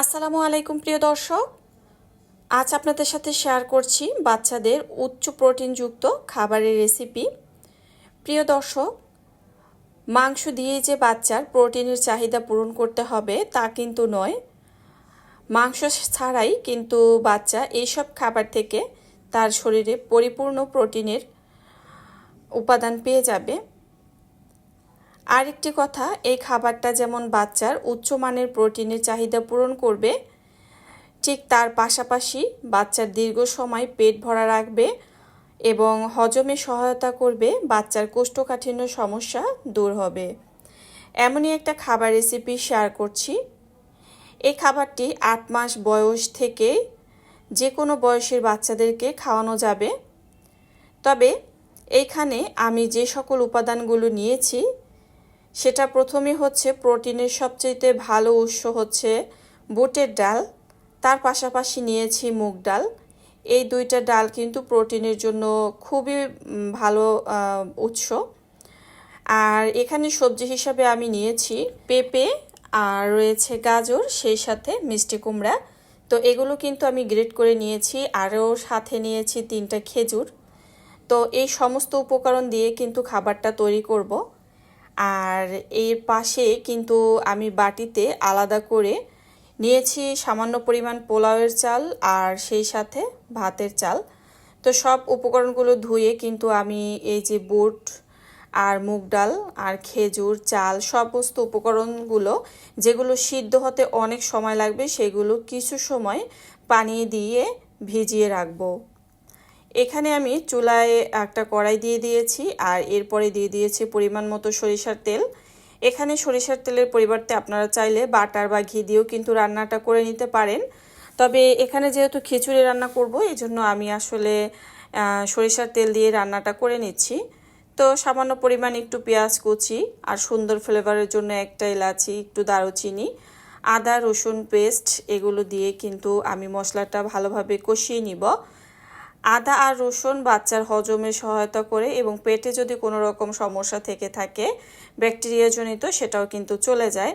আসসালামু আলাইকুম, প্রিয় দর্শক। আজ আপনাদের সাথে শেয়ার করছি বাচ্চাদের উচ্চ প্রোটিনযুক্ত খাবারের রেসিপি প্রিয় দর্শক, মাংস দিয়ে যে বাচ্চার প্রোটিনের চাহিদা পূরণ করতে হবে তা কিন্তু নয়। মাংস ছাড়াই কিন্তু বাচ্চা এইসব খাবার থেকে তার শরীরে পরিপূর্ণ প্রোটিনের উপাদান পেয়ে যাবে। আরেকটি কথা, এই খাবারটা যেমন বাচ্চার উচ্চমানের প্রোটিনের চাহিদা পূরণ করবে, ঠিক তার পাশাপাশি বাচ্চার দীর্ঘ সময় পেট ভরা রাখবে এবং হজমে সহায়তা করবে, বাচ্চার কোষ্ঠকাঠিন্য সমস্যা দূর হবে। এমনই একটা খাবার রেসিপি শেয়ার করছি। এই খাবারটি আট মাস বয়স থেকে যে কোনো বয়সের বাচ্চাদেরকে খাওয়ানো যাবে। তবে এইখানে আমি যে সকল উপাদানগুলো নিয়েছি সেটা প্রথমে হচ্ছে প্রোটিনের সবচেয়ে ভালো উৎস হচ্ছে বুটের ডাল। তার পাশাপাশি নিয়েছি মুগ ডাল। এই দুইটা ডাল কিন্তু প্রোটিনের জন্য খুবই ভালো উৎস। আর এখানে সবজি হিসাবে আমি নিয়েছি পেঁপে আর রয়েছে গাজর, সেই সাথে মিষ্টি কুমড়া। তো এগুলো কিন্তু আমি গ্রেট করে নিয়েছি। আরও সাথে নিয়েছি তিনটা খেজুর। তো এই সমস্ত উপকরণ দিয়ে কিন্তু খাবারটা তৈরি করব। আর এর পাশে কিন্তু আমি বাটিতে আলাদা করে নিয়েছি সামান্য পরিমাণ পোলাওয়ের চাল আর সেই সাথে ভাতের চাল। তো সব উপকরণগুলো ধুয়ে কিন্তু আমি এই যে বুট আর মুগ ডাল আর খেজুর, চাল সমস্ত উপকরণগুলো যেগুলো সিদ্ধ হতে অনেক সময় লাগবে সেগুলো কিছু সময় পানি দিয়ে ভিজিয়ে রাখব। এখানে আমি চুলায় একটা কড়াই দিয়ে দিয়েছি আর এরপরে দিয়ে দিয়েছি পরিমাণ মতো সরিষার তেল। এখানে সরিষার তেলের পরিবর্তে আপনারা চাইলে বাটার বা ঘি দিয়েও কিন্তু রান্নাটা করে নিতে পারেন। তবে এখানে যেহেতু খিচুড়ি রান্না করব এই জন্য আমি আসলে সরিষার তেল দিয়ে রান্নাটা করে নিচ্ছি। তো সামান্য পরিমাণ একটু পেঁয়াজ কুচি আর সুন্দর ফ্লেভারের জন্য একটা এলাচি, একটু দারুচিনি, আদা রসুন পেস্ট এগুলো দিয়ে কিন্তু আমি মশলাটা ভালোভাবে কষিয়ে নিব। আদা আর রসুন বাচ্চার হজমে সহায়তা করে এবং পেটে যদি কোনো রকম সমস্যা থেকে থাকে ব্যাকটেরিয়াজনিত সেটাও কিন্তু চলে যায়।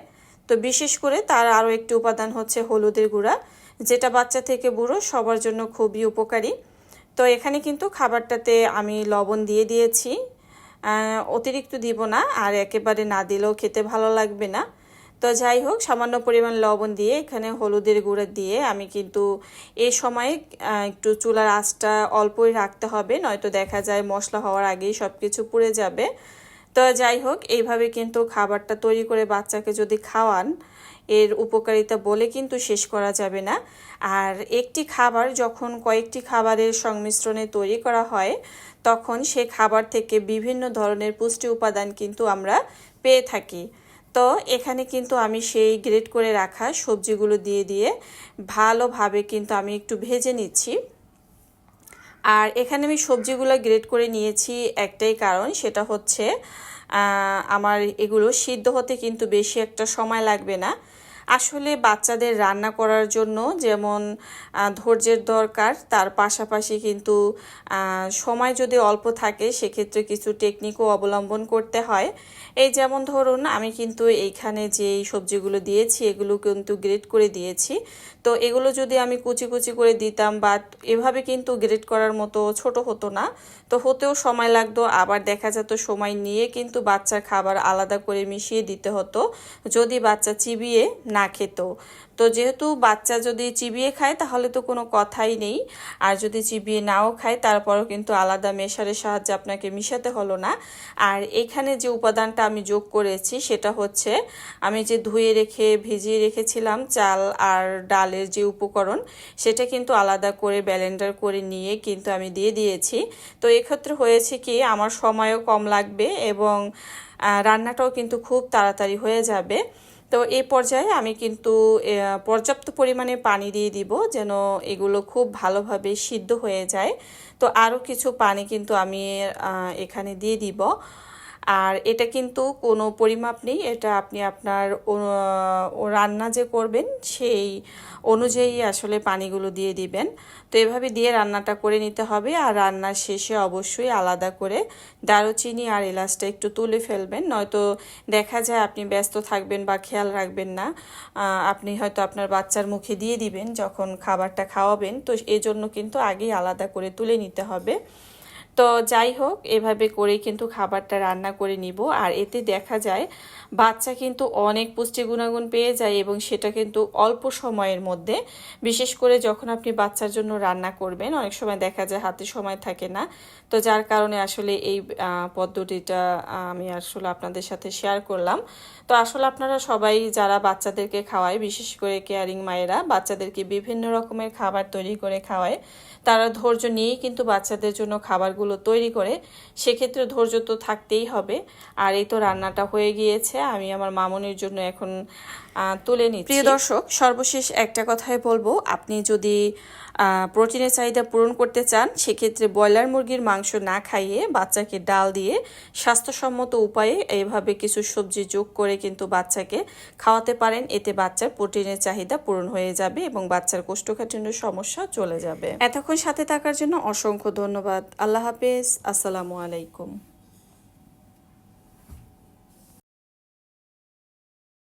তো বিশেষ করে তার আরও একটি উপাদান হচ্ছে হলুদের গুঁড়া, যেটা বাচ্চা থেকে বুড়ো সবার জন্য খুবই উপকারী। তো এখানে কিন্তু খাবারটাতে আমি লবণ দিয়ে দিয়েছি। অতিরিক্ত দিব না, আর একেবারে না দিলেও খেতে ভালো লাগবে না। তো যাই হোক, সামান্য পরিমাণ লবণ দিয়ে এখানে হলুদের গুঁড়া দিয়ে আমি কিন্তু এই সময়ে একটু চুলার আঁচটা অল্পই রাখতে হবে, নয়তো দেখা যায় মশলা হওয়ার আগেই সব কিছু পুড়ে যাবে। তো যাই হোক, এইভাবে কিন্তু খাবারটা তৈরি করে বাচ্চাকে যদি খাওয়ান, এর উপকারিতা বলে কিন্তু শেষ করা যাবে না। আর একটি খাবার যখন কয়েকটি খাবারের সংমিশ্রণে তৈরি করা হয়, তখন সে খাবার থেকে বিভিন্ন ধরনের পুষ্টি উপাদান কিন্তু আমরা পেয়ে থাকি। তো এখানে কিন্তু আমি সেই গ্রেট করে রাখা সবজিগুলো দিয়ে দিয়ে ভালোভাবে কিন্তু আমি একটু ভেজে নিচ্ছি। আর এখানে আমি সবজিগুলো গ্রেড করে নিয়েছি একটাই কারণ, সেটা হচ্ছে আমার এগুলো সিদ্ধ হতে কিন্তু বেশি একটা সময় লাগবে না। আসলে বাচ্চাদের রান্না করার জন্য যেমন ধৈর্যের দরকার, তার পাশাপাশি কিন্তু সময় যদি অল্প থাকে সেক্ষেত্রে কিছু টেকনিকও অবলম্বন করতে হয়। এই যেমন ধরুন, আমি কিন্তু এইখানে যে সবজিগুলো দিয়েছি, এগুলো কিন্তু গ্রেট করে দিয়েছি। তো এগুলো যদি আমি কুচি কুচি করে দিতাম বা এভাবে কিন্তু গ্রেট করার মতো ছোট হতো না। তো হতেও সময় লাগতো, আবার দেখা যেত সময় নিয়ে কিন্তু বাচ্চার খাবার আলাদা করে মিশিয়ে দিতে হতো। যদি বাচ্চা চিবিয়ে না খেত। তো যেহেতু বাচ্চা যদি চিবিয়ে খায়, তাহলে তো কোনো কথাই নেই। আর যদি চিবিয়ে নাও খায়, তারপরও কিন্তু আলাদা মেশারের সাহায্যে আপনাকে মিশাতে হলো না। আর এখানে যে উপাদানটা আমি যোগ করেছি, সেটা হচ্ছে আমি যে ধুয়ে রেখে, ভিজিয়ে রেখেছিলাম চাল আর ডালের যে উপকরণ, সেটা কিন্তু আলাদা করে ব্যালেন্ডার করে নিয়ে কিন্তু আমি দিয়ে দিয়েছি। তো এক্ষেত্রে হয়েছে কি, আমার সময়ও কম লাগবে এবং রান্নাটাও কিন্তু খুব তাড়াতাড়ি হয়ে যাবে। তো এই পর্যায়ে আমি কিন্তু পর্যাপ্ত পরিমাণে পানি দিয়ে দিব যেন এগুলো খুব ভালোভাবে সিদ্ধ হয়ে যায়। তো আরও কিছু পানি কিন্তু আমি এখানে দিয়ে দিব। আর এটা কিন্তু কোনো পরিমাপ নেই, এটা আপনি আপনার রান্না যে করবেন সেই অনুযায়ী আসলে পানিগুলো দিয়ে দিবেন। তো এভাবে দিয়ে রান্নাটা করে নিতে হবে আর রান্নার শেষে অবশ্যই আলাদা করে দারুচিনি আর এলাচটা একটু তুলে ফেলবেন, নয়তো দেখা যায় আপনি ব্যস্ত থাকবেন বা খেয়াল রাখবেন না আপনি হয়তো আপনার বাচ্চার মুখে দিয়ে দিবেন যখন খাবারটা খাওয়াবেন। তো এজন্য কিন্তু আগেই আলাদা করে তুলে নিতে হবে। তো যাই হোক, এভাবে করেই কিন্তু খাবারটা রান্না করে নিব। আর এতে দেখা যায়, বাচ্চা কিন্তু অনেক পুষ্টি গুণাগুণ পেয়ে যায় এবং সেটা কিন্তু অল্প সময়ের মধ্যে, বিশেষ করে যখন আপনি বাচ্চার জন্য রান্না করবেন, অনেক সময় দেখা যায় হাতে সময় থাকে না। তো যার কারণে আসলে এই পদ্ধতিটা আমি আসলে আপনাদের সাথে শেয়ার করলাম। তো আসলে আপনারা সবাই যারা বাচ্চাদেরকে খাওয়ায়, বিশেষ করে কেয়ারিং মায়েরা, বাচ্চাদেরকে বিভিন্ন রকমের খাবার তৈরি করে খাওয়ায়, তারা ধৈর্য নিয়েই কিন্তু বাচ্চাদের জন্য খাবারগুলো তৈরি করে সেক্ষেত্রে ধৈর্য তো থাকতেই হবে। আর এই তো রান্নাটা হয়ে গিয়েছে, আমি আমার মামনির জন্য এখন তুলে নিচ্ছি। প্রিয় দর্শক, সর্বশেষ একটা কথাই বলব। আপনি যদি প্রোটিনের চাহিদা পূরণ করতে চান, সেক্ষেত্রে ব্রয়লার মুরগির মাংস না খাইয়ে বাচ্চাকে ডাল দিয়ে স্বাস্থ্যসম্মত উপায়ে এইভাবে কিছু সবজি যোগ করে কিন্তু বাচ্চাকে খাওয়াতে পারেন। এতে বাচ্চার প্রোটিনের চাহিদা পূরণ হয়ে যাবে এবং বাচ্চার কোষ্ঠকাঠিন্যের সমস্যা চলে যাবে। এতক্ষণ সাথে থাকার জন্য অসংখ্য ধন্যবাদ। আল্লাহ হাফেজ। আসসালামু আলাইকুম।